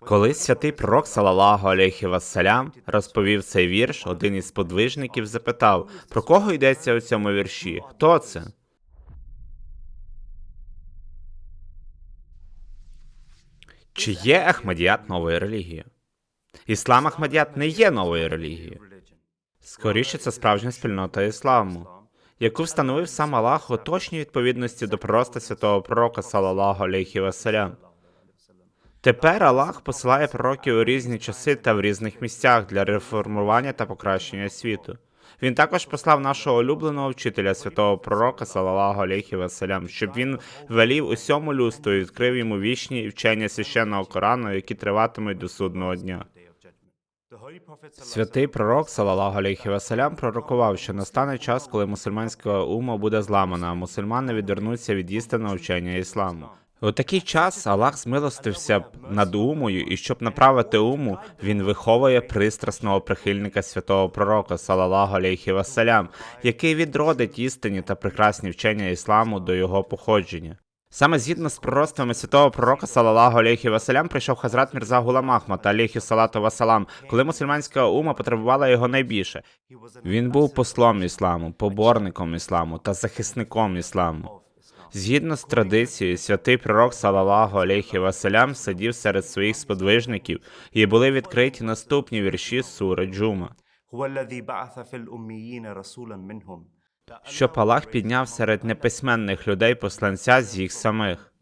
Коли святий пророк Салалаху алейхі вассалям розповів цей вірш, один із подвижників запитав, про кого йдеться у цьому вірші? Хто це? Чи є Ахмадіят новою релігією? Іслам Ахмадіят не є новою релігією. Скоріше, це справжня спільнота ісламу, яку встановив сам Аллах у точній відповідності до пророста святого пророка Салалаху алейхі вассалям. Тепер Аллах посилає пророків у різні часи та в різних місцях для реформування та покращення світу. Він також послав нашого улюбленого вчителя святого пророка Салалаху алейхі вассалям, щоб він велів усьому людству і відкрив йому вічні вчення священного Корану, які триватимуть до судного дня. Святий пророк Салалаху алейхі вассалям пророкував, що настане час, коли мусульманська ума буде зламана, а мусульмани відвернуться від істинного вчення ісламу. У такий час Аллах змилостився над умою, і щоб направити уму, він виховує пристрасного прихильника святого пророка Салалаху алейхі вассалям, який відродить істинні та прекрасні вчення ісламу до його походження. Саме згідно з пророцтвами святого пророка Салалаху алейхі вассалям прийшов Хазрат Мірза Гулам Ахмад алейхі салату вассалам, коли мусульманська ума потребувала його найбільше. Він був послом ісламу, поборником ісламу та захисником ісламу. Згідно з традицією, святий пророк Салалаху Алейхі васалям сидів серед своїх сподвижників, і були відкриті наступні вірші Сура Джума. Щоб Аллах підняв серед неписьменних людей посланця з їх самих.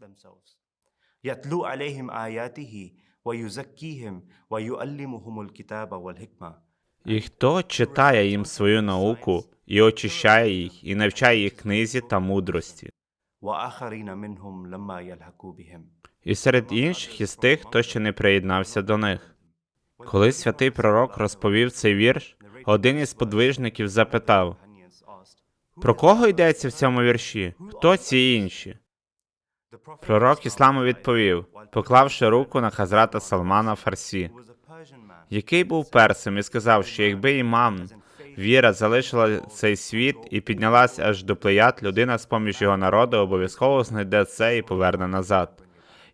І хто читає їм свою науку і очищає їх, і навчає їх книзі та мудрості. І серед інших із тих, хто ще не приєднався до них. Коли святий пророк розповів цей вірш, один із подвижників запитав про кого йдеться в цьому вірші? Хто ці інші? Пророк Ісламу відповів, поклавши руку на хазрата Салмана Фарсі, який був персом, і сказав, що якби імам віра залишила цей світ і піднялась аж до плеяд, людина з поміж його народу обов'язково знайде це і поверне назад.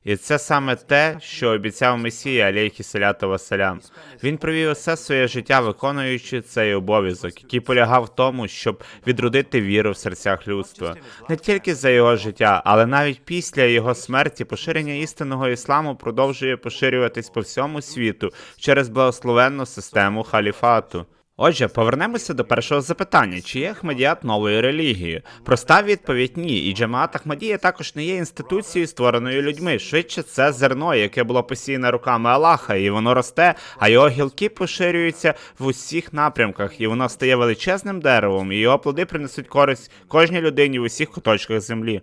І це саме те, що обіцяв Месія, алейхі саляту вассалям. Він провів усе своє життя, виконуючи цей обов'язок, який полягав в тому, щоб відродити віру в серцях людства. Не тільки за його життя, але навіть після його смерті поширення істинного ісламу продовжує поширюватись по всьому світу через благословенну систему халіфату. Отже, повернемося до першого запитання: чи є Ахмадіят новою релігією? Проста відповідь ні. І Джамаат Ахмадія також не є інституцією, створеною людьми. Швидше це зерно, яке було посіяне руками Аллаха, і воно росте, а його гілки поширюються в усіх напрямках, і воно стає величезним деревом, і його плоди принесуть користь кожній людині в усіх куточках землі.